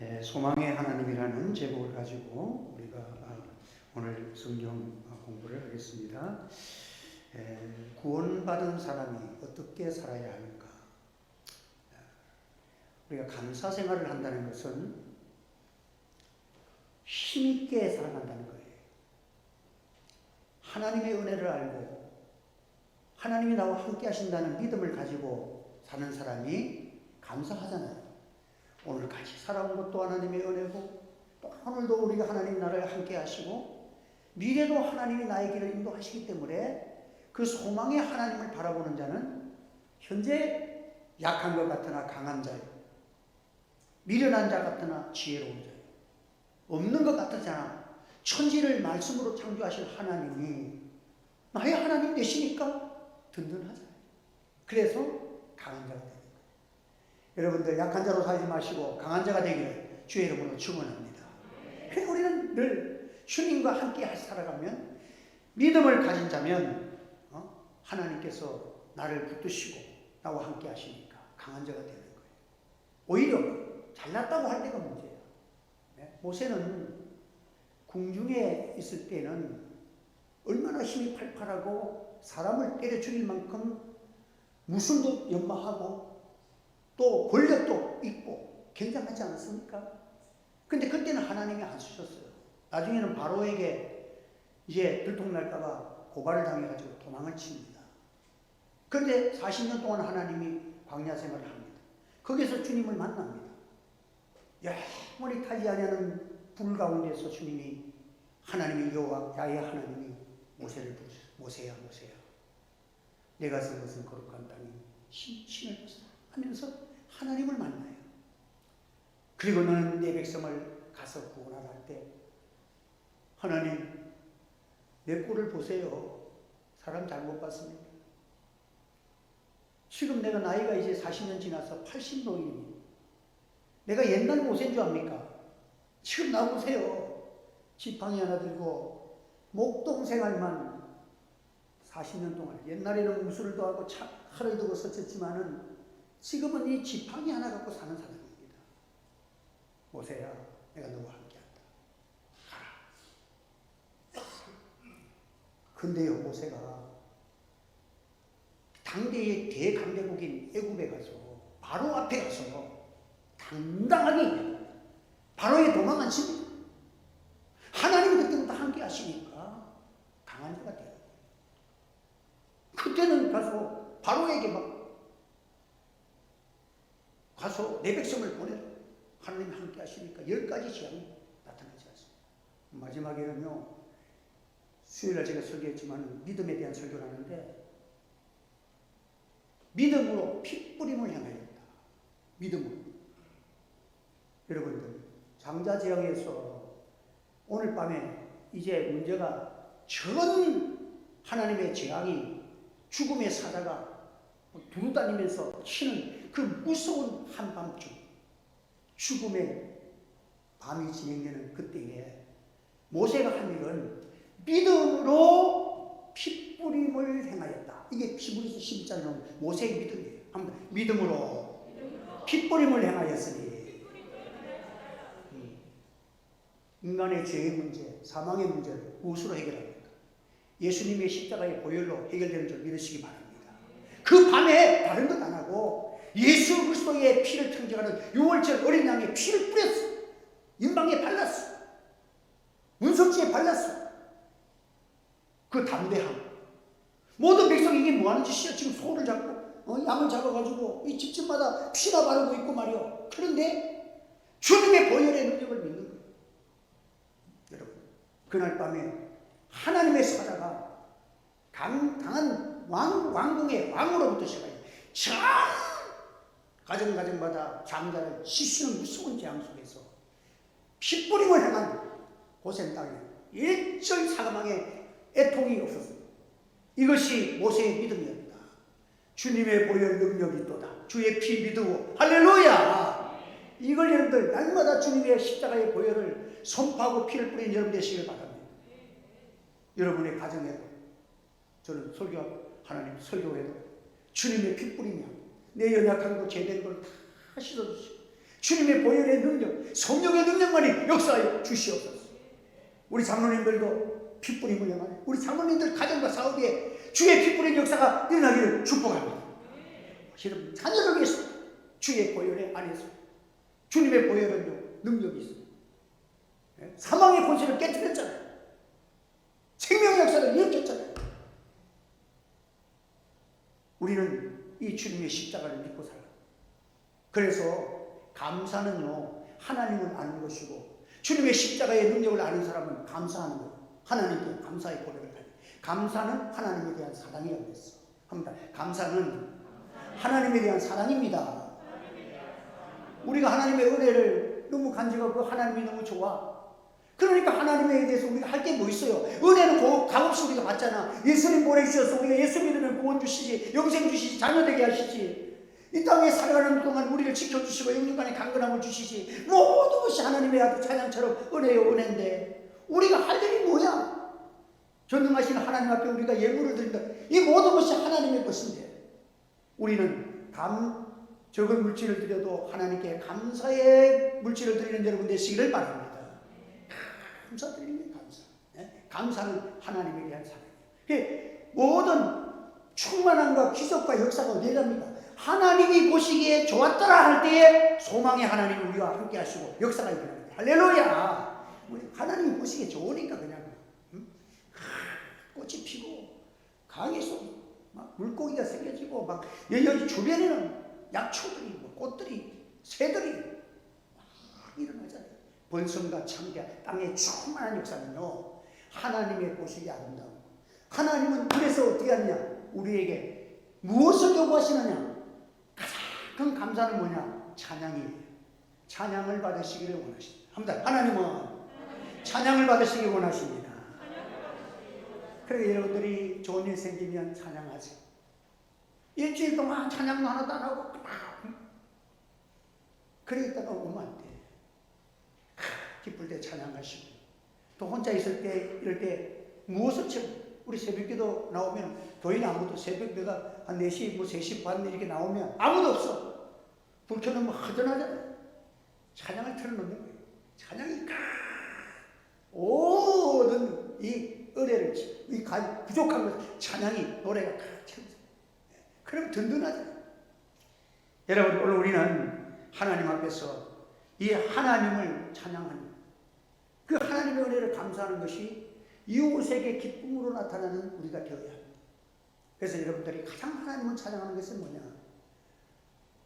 예, 소망의 하나님이라는 제목을 가지고 우리가 아, 오늘 성경 공부를 하겠습니다. 예, 구원받은 사람이 어떻게 살아야 하는가? 우리가 감사 생활을 한다는 것은 힘있게 살아간다는 거예요. 하나님의 은혜를 알고 하나님이 나와 함께 하신다는 믿음을 가지고 사는 사람이 감사하잖아요. 오늘 같이 살아온 것도 하나님의 은혜고 또 오늘도 우리가 하나님 나를 함께 하시고 미래도 하나님이 나의 길을 인도하시기 때문에 그 소망의 하나님을 바라보는 자는 현재 약한 것 같으나 강한 자요. 미련한 자 같으나 지혜로운 자요. 없는 것 같으잖아. 천지를 말씀으로 창조하실 하나님이 나의 하나님 되시니까 든든하잖아요. 그래서 강한 자가 거예요. 여러분들 약한 자로 살지 마시고 강한 자가 되기를 주의 이름으로 축원합니다. 그래서 우리는 늘 주님과 함께 살아가면 믿음을 가진 자면 어? 하나님께서 나를 붙드시고 나와 함께 하시니까 강한 자가 되는 거예요. 오히려 잘났다고 할 때가 문제예요. 네? 모세는 궁중에 있을 때는 얼마나 힘이 팔팔하고 사람을 때려 죽일 만큼 무술도 연마하고 또 권력도 있고 굉장하지 않았습니까? 근데 그때는 하나님이 안 쓰셨어요. 나중에는 바로에게 이제 들통날까봐 고발을 당해가지고 도망을 칩니다. 그런데 40년 동안 하나님이 광야 생활을 합니다. 거기서 주님을 만납니다. 영원히 타지 아니하는 불 가운데서 주님이 하나님이 여호와 야의 하나님이 모세를 부르셨어요. 모세야 모세야 내가 쓴 것은 거룩한 땅이 신을 벗어 하면서 하나님을 만나요. 그리고 너는 내 백성을 가서 구원하라 할 때 하나님 내 꼴을 보세요. 사람 잘못 봤습니다. 지금 내가 나이가 이제 40년 지나서 80노인입니다. 내가 옛날 모세인 줄 압니까? 지금 나보세요. 지팡이 하나 들고 목동 생활만 40년 동안 옛날에는 무술도 하고 차, 칼을 두고 썼지만은 지금은 이 지팡이 하나 갖고 사는 사람입니다. 모세야, 내가 너와 함께한다. 근데요, 모세가 당대의 대강대국인 애굽에 가서 바로 앞에 가서 당당하게 바로의 도망을 칩니다. 하나님이 그때부터 함께 하시니까 강한 자가 돼요. 그때는 가서 바로에게 막 가서 내 백성을 보내라. 하나님이 함께 하시니까 열 가지 재앙이 나타나지 않습니다. 마지막에는요, 수요일날 제가 설교했지만 믿음에 대한 설교를 하는데, 믿음으로 핏뿌림을 향하였다. 믿음으로. 여러분들, 장자 재앙에서 오늘 밤에 이제 문제가 전 하나님의 재앙이 죽음의 사자가 두루다니면서 치는 그 무서운 한밤중 죽음의 밤이 진행되는 그때에 모세가 한 일은 믿음으로 핏뿌림을 행하였다. 이게 피부리서 12장에 나오는 모세의 믿음이에요. 한번 믿음으로 핏뿌림을 행하였으니 인간의 죄의 문제, 사망의 문제를 무엇으로 해결합니까? 예수님의 십자가의 보혈로 해결되는 줄 믿으시기 바랍니다. 그 밤에 다른 것 안 하고 예수 그리스도의 피를 청정하는 6월절 어린 양의 피를 뿌렸어. 인방에 발랐어. 문석지에 발랐어. 그 담대함. 모든 백성이 이게 뭐 하는 짓이야? 지금 소를 잡고, 어, 양을 잡아가지고, 이 집집마다 피나 바르고 있고 말이요. 그런데 주님의 보혈의 능력을 믿는 거예요. 여러분, 그날 밤에 하나님의 사자가 강, 강한 왕, 왕궁의 왕으로부터 시작해요. 전 가정 가정마다 장자를 씻는 무서운 재앙 속에서 핏뿌림을 행한 고센 땅에 일절 사망의 애통이 없었습니다. 이것이 모세의 믿음이었다. 주님의 보혈 능력이 있도다. 주의 피 믿고 할렐루야. 이걸 여러분들 날마다 주님의 십자가의 보혈을 선포하고 피를 뿌린 여러분 되시길 바랍니다. 여러분의 가정에도 저는 설교 하 나님 설교에도 주님의 피 뿌리며 내 연약한 거 제대로 걸다 씻어주시고 주님의 보혈의 능력, 성령의 능력만이 역사하여 주시옵소서. 우리 장로님들도 피 뿌림을 영하네. 우리 장로님들 가정과 사업에 주의 피 뿌린 역사가 일어나기를 축복합니다. 여러분 자녀를 위해서 주의 보혈의 안에서 주님의 보혈은요 능력이 있어요. 예? 사망의 권세를 깨뜨렸잖아요. 생명의 역사를 일으켰잖아요. 우리는 이 주님의 십자가를 믿고 살아. 그래서 감사는요 하나님을 아는 것이고 주님의 십자가의 능력을 아는 사람은 감사하는 거예요. 하나님께 감사의 고백을 하니 감사는 하나님에 대한 사랑이라고 했어. 합니다. 감사는 하나님에 대한 사랑입니다. 우리가 하나님의 은혜를 너무 간직하고 그 하나님이 너무 좋아. 그러니까 하나님에 대해 은혜는 고, 값없이 우리가 받잖아. 예수님 보내주셔서 우리가 예수 믿으면 구원 주시지, 영생 주시지, 자녀 되게 하시지. 이 땅에 살아가는 동안 우리를 지켜주시고 영육간의 강건함을 주시지. 모든 것이 하나님의 아들 찬양처럼 은혜요 은혜인데 우리가 할 일이 뭐야? 전능하신 하나님 앞에 우리가 예물을 드린다. 이 모든 것이 하나님의 것인데 우리는 감 적은 물질을 드려도 하나님께 감사의 물질을 드리는 여러분 되시기를 바랍니다. 감사드리는 게 감사. 예? 감사는 하나님에 대한 사랑이에요. 그 모든 충만함과 기적과 역사가 어디랍니까? 하나님이 보시기에 좋았더라 할 때에 소망의 하나님 우리와 함께 하시고 역사가 일어납니다. 할렐루야! 우리 하나님이 보시기에 좋으니까 그냥 음? 하, 꽃이 피고 강에서 막 물고기가 생겨지고 막 여기 주변에는 약초들이 뭐 꽃들이 새들이 막 일어나잖아요. 번성과 창자 땅의 충만한 역사는요 하나님의 보시기 아름다운 하나님은 그래서 어떻게 하느냐? 우리에게 무엇을 요구하시느냐? 가장 큰 감사는 뭐냐? 찬양이에요. 찬양을 받으시기를 원하십니다. 합니다 하나님은 찬양을 받으시기 원하십니다. 그래 여러분들이 좋은 일 생기면 찬양하세요. 일주일 동안 찬양도 하나도 안 하고 그래 있다가 오면 안 돼. 기쁠 때 찬양하시고 또 혼자 있을 때 이럴 때 무엇을 채워 우리 새벽기도 나오면 교인 아무도 새벽기가 한 4시 뭐 3시 반 이렇게 나오면 아무도 없어. 불 켜놓으면 허전하잖아요 찬양을 틀어놓는 거예요. 찬양이 까 모든 이 의뢰를 이 가- 부족한 것 찬양이 노래가 다 채워져. 그러면 든든하잖아요 여러분 오늘 우리는 하나님 앞에서 이 하나님을 찬양하는 그 하나님의 은혜를 감사하는 것이 이웃에게 기쁨으로 나타나는 우리가 되어야 합니다. 그래서 여러분들이 가장 하나님을 찬양하는 것은 뭐냐?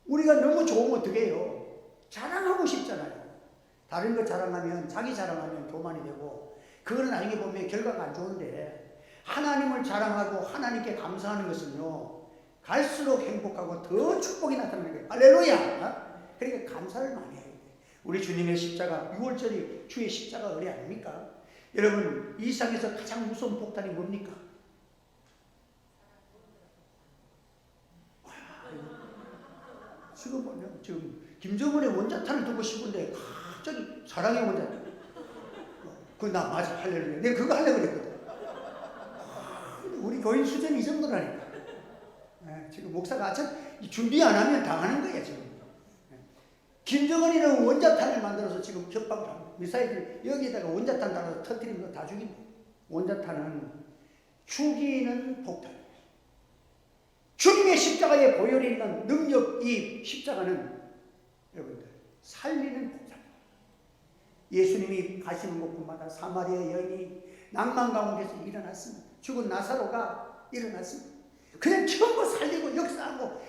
우리가 너무 좋으면 어떻게 해요? 자랑하고 싶잖아요. 다른 거 자랑하면, 자기 자랑하면 교만이 되고, 그거는 나중에 보면 결과가 안 좋은데, 하나님을 자랑하고 하나님께 감사하는 것은요, 갈수록 행복하고 더 축복이 나타나는 거예요. 할렐루야! 그러니까 감사를 많이 해야 돼요. 우리 주님의 십자가, 6월절이 주의 십자가 의뢰 아닙니까? 여러분, 이 세상에서 가장 무서운 폭탄이 뭡니까? 지금 보면 지금 김정은의 원자탄을 두고 싶은데 갑자기 사랑의 원자탄. 그나 맞아 할렐루야. 내가 그거 하려고 그랬거든. 우리 교인 수준이 이 정도라니까. 예, 지금 목사가 아참 준비 안 하면 당하는 거야 지금. 예. 김정은이는 원자탄을 만들어서 지금 협박을 하고 미사일 여기에다가 원자탄 달아서 터뜨리면 다 죽인다. 원자탄은 죽이는 폭탄. 주님의 십자가에 보혈이 있는 능력 이 십자가는 여러분들 살리는 폭탄. 예수님이 가시는 곳곳마다 사마리아 여인이 낭만 가운데서 일어났습니다. 죽은 나사로가 일어났습니다. 그냥 처음부 살리고 역사하고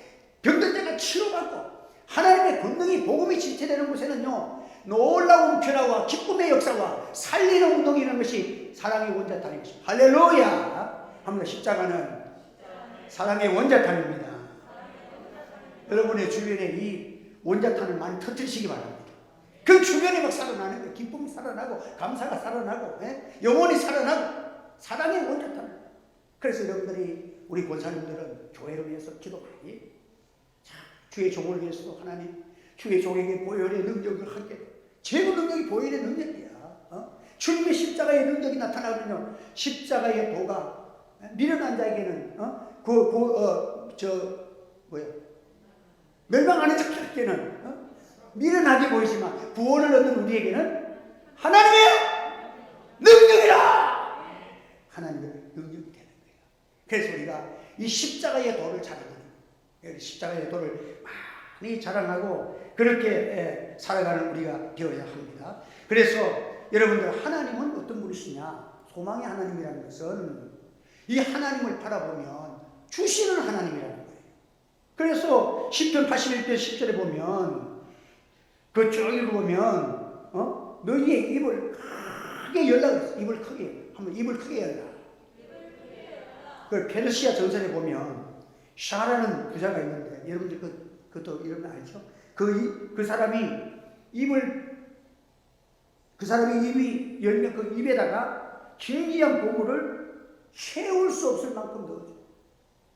병든 자가 치료받고 하나님의 권능이 복음이 지체되는 곳에는요 놀라운 변화와 기쁨의 역사와 살리는 운동이 있는 것이 사랑의 원자탄인 것입니다. 할렐루야! 합니다. 십자가는 사랑의 원자탄입니다. 여러분의 주변에 이 원자탄을 많이 터뜨리시기 바랍니다. 그 주변에 막 살아나는 거예요. 기쁨이 살아나고 감사가 살아나고 예? 영혼이 살아나고 사랑의 원자탄. 그래서 여러분들이 우리 권사님들은 교회를 위해서 기도 많이 자, 주의 종을 위해서도 하나님 주의 종에게 보혈의 능력을 하게 제거 능력이 보혈의 능력이야. 어? 주님의 십자가의 능력이 나타나거든요. 십자가의 도가 예? 미련한 자에게는 어? 그, 그, 어, 저, 뭐야. 멸망하는 자에게는 어? 미련하게 보이지만 구원을 얻는 우리에게는 하나님의 능력이라 하나님의 능력이 되는 거예요. 그래서 우리가 이 십자가의 도를 거예요. 십자가의 도를 많이 자랑하고 그렇게 예, 살아가는 우리가 되어야 합니다. 그래서 여러분들 하나님은 어떤 분이시냐? 소망의 하나님이라는 것은 이 하나님을 바라보면 주시는 하나님이라는 거예요. 그래서 10편 81편 10절에 보면 그쭉 읽어보면 어? 너희의 입을 크게 열라. 입을 크게 한번 입을 크게 열라. 그 페르시아 전설에 보면 샤라는 부자가 있는데 여러분들 그 그것도 이름 알죠? 그, 이- 그 사람이 입을 그 사람이 입이 열면 그 입에다가 진귀한 보물을 채울 수 없을 만큼 넣어줘.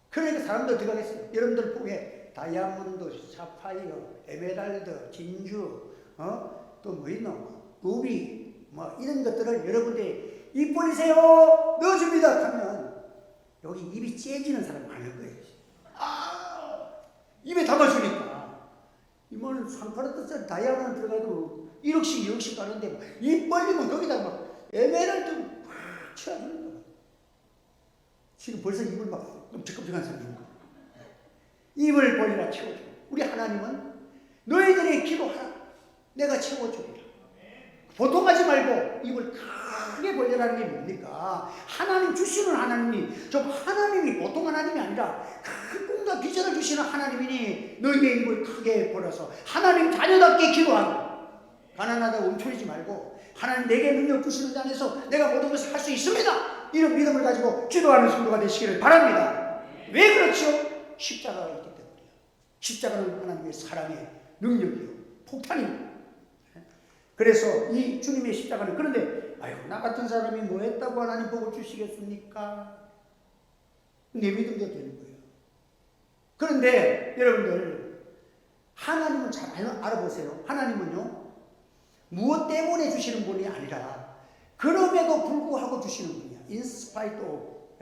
그러니까 사람들 들어가겠어요. 여러분들 보게 다이아몬드, 사파이어, 에메랄드, 진주, 어? 또 뭐 있노? 루비, 뭐 이런 것들을 여러분들이 입 벌리세요! 넣어줍니다! 하면 여기 입이 째지는 사람 많을 거예요. 아! 입에 담아주니까. 이모는 상카라트짜리 다이아몬드 들어가도 1억씩 2억씩 가는데 뭐입 벌리면 거기다 막 에메랄드 막 채워주는 거야. 지금 벌써 입을 막 끔찍끔찍한 사람이 있는 거야. 입을 벌리라 채워줘. 우리 하나님은 너희들의 기도하라. 내가 채워주리라. 보통 하지 말고 입을 크게 벌려라는 게 뭡니까? 하나님 주시는 하나님이 좀 하나님이 보통 하나님이 아니라 큰 꿈과 비전을 주시는 하나님이니 너희의 입을 크게 벌어서 하나님 자녀답게 기도하고 가난하다고 움츠리지 말고 하나님 내게 능력 주시는 자 안에서 내가 모든 것을 할 수 있습니다. 이런 믿음을 가지고 기도하는 성도가 되시기를 바랍니다. 왜 그렇죠? 십자가가 있기 때문이에요. 십자가는 하나님의 사랑의 능력이요. 폭탄입니다. 그래서 이 주님의 십자가는 그런데 아유 나 같은 사람이 뭐 했다고 하나님 복을 주시겠습니까? 내 믿음대로 되는 거예요. 그런데 여러분들 하나님은 잘 알- 알아보세요. 하나님은요 무엇 때문에 주시는 분이 아니라 그럼에도 불구하고 주시는 분이야. 인스파이도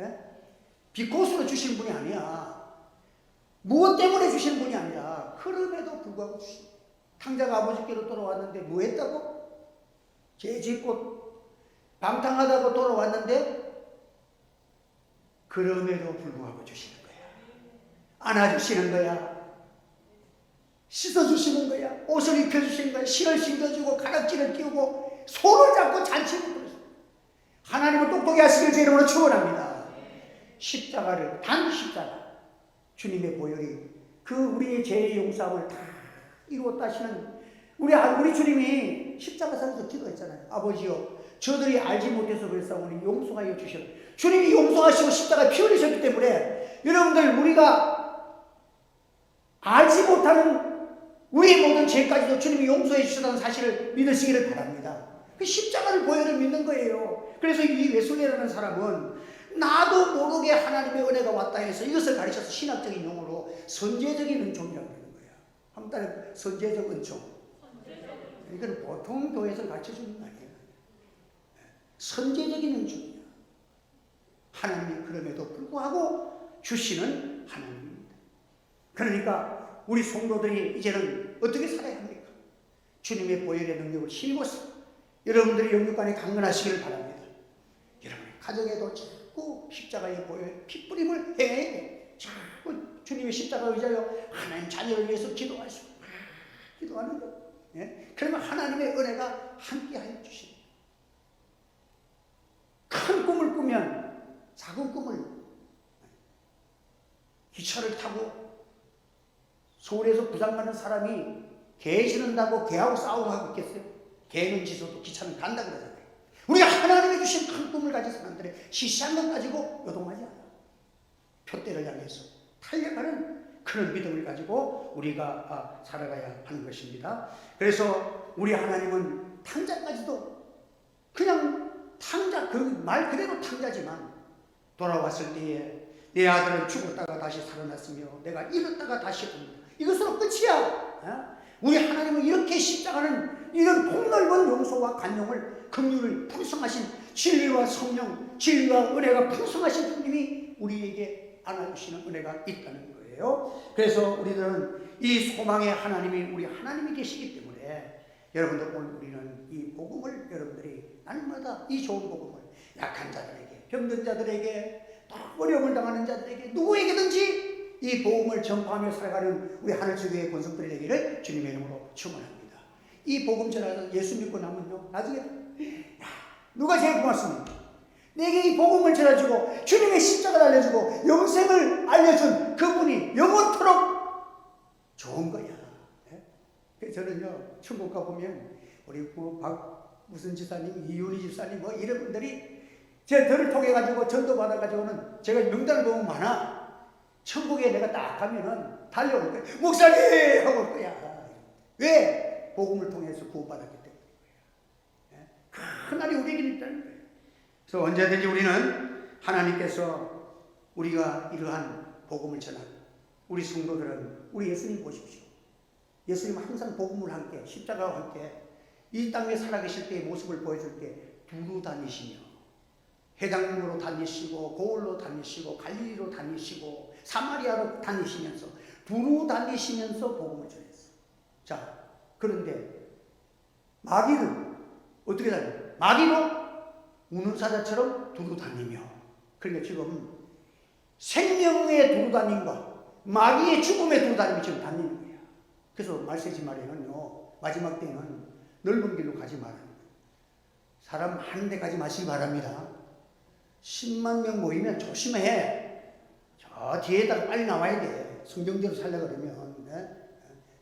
비코스로 주시는 분이 아니야. 무엇 때문에 주시는 분이 아니라 그럼에도 불구하고 주시는. 탕자가 아버지께로 돌아왔는데 뭐 했다고? 죄 짓고 방탕하다고 돌아왔는데 그럼에도 불구하고 주시는 거야. 안아주시는 거야. 씻어주시는 거야. 옷을 입혀주시는 거야. 실을 신겨주고 가락지를 끼우고 손을 잡고 잔치를 거야. 하나님을 똑똑히 하시길 제 이름으로 축원합니다. 십자가를 단 십자가 주님의 보혈이 그 우리의 죄의 용서함을 다 이루었다 하시는 우리 아- 우리 주님이 십자가상에서 기도했잖아요. 아버지요, 저들이 알지 못해서 그랬사오니 용서하여 주시라. 주님이 용서하시고 십자가에 피 흘리셨기 때문에 여러분들 우리가 알지 못하는 우리의 모든 죄까지도 주님이 용서해 주셨다는 사실을 믿으시기를 바랍니다. 그 십자가를 보혈을 믿는 거예요. 그래서 이 웨슬레라는 사람은 나도 모르게 하나님의 은혜가 왔다 해서 이것을 가르쳐서 신학적인 용어로 선제적인 은총이라고 달에 선제적 은총. 이건 보통 교회에서 가르쳐 주는 거 아니에요. 선제적인 은총이야. 하나님이 그럼에도 불구하고 주시는 하나님입니다. 그러니까 우리 성도들이 이제는 어떻게 살아야 합니까? 주님의 보혈의 능력을 힘입어서 여러분들이 영육 간에 강건하시기를 바랍니다. 여러분 가정에도 자꾸 십자가의 보혈 핏뿌림을 돼. 자꾸 주님의 십자가 의자여 하나님 자녀를 위해서 기도하시고 기도하는 거. 예? 그러면 하나님의 은혜가 함께하여 주십니다. 큰 꿈을 꾸면 작은 꿈을 기차를 타고 서울에서 부산 가는 사람이 개 지른다고 개하고 싸우고 하고 있겠어요? 개는 지서도 기차는 간다 그러잖아요. 우리가 하나님이 주신 큰 꿈을 가진 사람들의 시시한 것 가지고 요동하지 않아. 표대를 향해서 달려가는 그런 믿음을 가지고 우리가 아, 살아가야 하는 것입니다. 그래서 우리 하나님은 탕자까지도 그냥 탕자 그 말 그대로 탕자지만 돌아왔을 때에 내 아들은 죽었다가 다시 살아났으며 내가 잃었다가 다시 옵니다. 이것으로 끝이야. 어? 우리 하나님은 이렇게 십자가는 이런 폭넓은 용서와 간용을 긍휼을 풍성하신 진리와 성령, 진리와 은혜가 풍성하신 주님이 우리에게 안아주시는 은혜가 있다는 거예요. 그래서 우리들은 이 소망의 하나님이 우리 하나님이 계시기 때문에 여러분들 오늘 우리는 이 복음을 여러분들이 날마다 이 좋은 복음을 약한 자들에게 병든 자들에게 또 어려움을 당하는 자들에게 누구에게든지 이 복음을 전파하며 살아가는 우리 하늘주 교회 권속들이 되기를 주님의 이름으로 축원합니다. 이 복음 전하서 예수 믿고 나면요 나중에 야, 누가 제일 고맙습니까? 내게 이 복음을 전해주고 주님의 십자가를 알려주고 영생을 알려준 그분이 영원토록 좋은 거야. 예? 저는요 천국 가 보면 우리 뭐박 무슨 집사님 이윤희 집사님 뭐 이런 분들이 제 저를 통해 가지고 전도 받아 가지고는 제가 명단을 보면 많아. 천국에 내가 딱 가면은 달려올 거야. 목사님 하고 올 거야. 왜? 복음을 통해서 구원받았기 때문에. 예? 하나님 우리에게 있다는 거예요. 그래서 언제든지 우리는 하나님께서 우리가 이러한 복음을 전하고 우리 성도들은 우리 예수님 보십시오. 예수님 항상 복음을 함께 십자가와 함께 이 땅에 살아계실 때의 모습을 보여줄 때 두루 다니시며 해당으로 다니시고 고을로 다니시고 갈릴리로 다니시고 사마리아로 다니시면서 두루 다니시면서 복음을 전했어. 자 그런데 마귀는 어떻게 다녀? 마귀로 우는 사자처럼 두루 다니며 그러니까 지금 생명의 두루 다님과 마귀의 죽음의 두루 다님이 지금 다니는 거야. 그래서 말세지 말에는요 마지막 때는 넓은 길로 가지 말아요. 사람 한 대 가지 마시기 바랍니다. 10만 명 모이면 조심해. 저 뒤에다가 빨리 나와야 돼. 성경대로 살려 그러면. 네?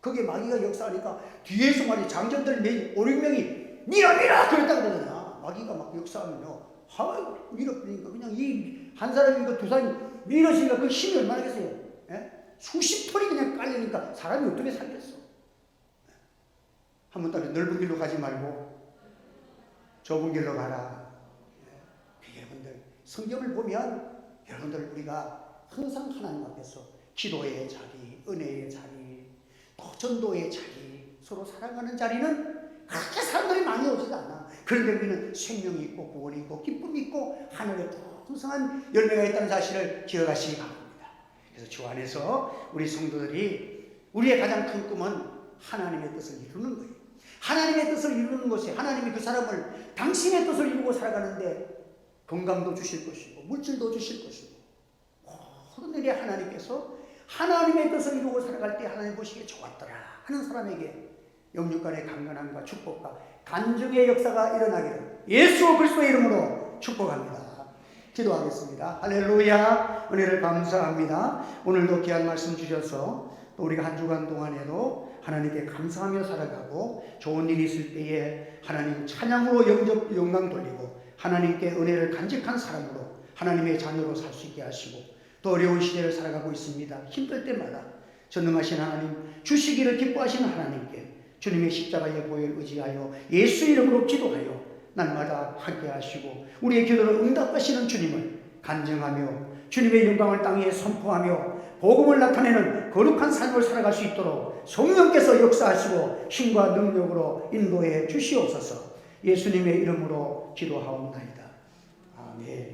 그게 마귀가 역사하니까 뒤에서 말이 장전들 몇, 5, 6명이 밀어 밀어 그랬다 그러잖아. 마귀가 막 역사하면요. 하 밀어버리니까 그냥 이 한 사람이 그두 사람이 밀어지니까 그 힘이 얼마나 겠어요. 예? 수십 톤이 그냥 깔리니까 사람이 어떻게 살겠어. 한번 따로 넓은 길로 가지 말고 좁은 길로 가라. 예. 여러분들 성경을 보면 여러분들 우리가 항상 하나님 앞에서 기도의 자리, 은혜의 자리, 또 전도의 자리, 서로 사랑하는 자리는 그렇게 사람들이 많이 오지도 않아. 그런데 우리는 생명이 있고 구원이 있고 기쁨이 있고 하늘에 풍성한 열매가 있다는 사실을 기억하시기 바랍니다. 그래서 주 안에서 우리 성도들이 우리의 가장 큰 꿈은 하나님의 뜻을 이루는 거예요. 하나님의 뜻을 이루는 것이 하나님이 그 사람을 당신의 뜻을 이루고 살아가는데 건강도 주실 것이고 물질도 주실 것이고 모든 일에 하나님께서 하나님의 뜻을 이루고 살아갈 때 하나님 보시기에 좋았더라 하는 사람에게 영육간의 강건함과 축복과 간증의 역사가 일어나기를 예수 그리스도의 이름으로 축복합니다. 기도하겠습니다. 할렐루야 은혜를 감사합니다. 오늘도 귀한 말씀 주셔서 또 우리가 한 주간 동안에도 하나님께 감사하며 살아가고 좋은 일이 있을 때에 하나님 찬양으로 영접 영광 돌리고 하나님께 은혜를 간직한 사람으로 하나님의 자녀로 살 수 있게 하시고 또 어려운 시대를 살아가고 있습니다. 힘들 때마다 전능하신 하나님 주시기를 기뻐하시는 하나님께 주님의 십자가의 보혈 의지하여 예수 이름으로 기도하여 날마다 함께 하시고 우리의 기도를 응답하시는 주님을 간증하며 주님의 영광을 땅에 선포하며 복음을 나타내는 거룩한 삶을 살아갈 수 있도록 성령께서 역사하시고 힘과 능력으로 인도해 주시옵소서 예수님의 이름으로 기도하옵나이다. 아멘.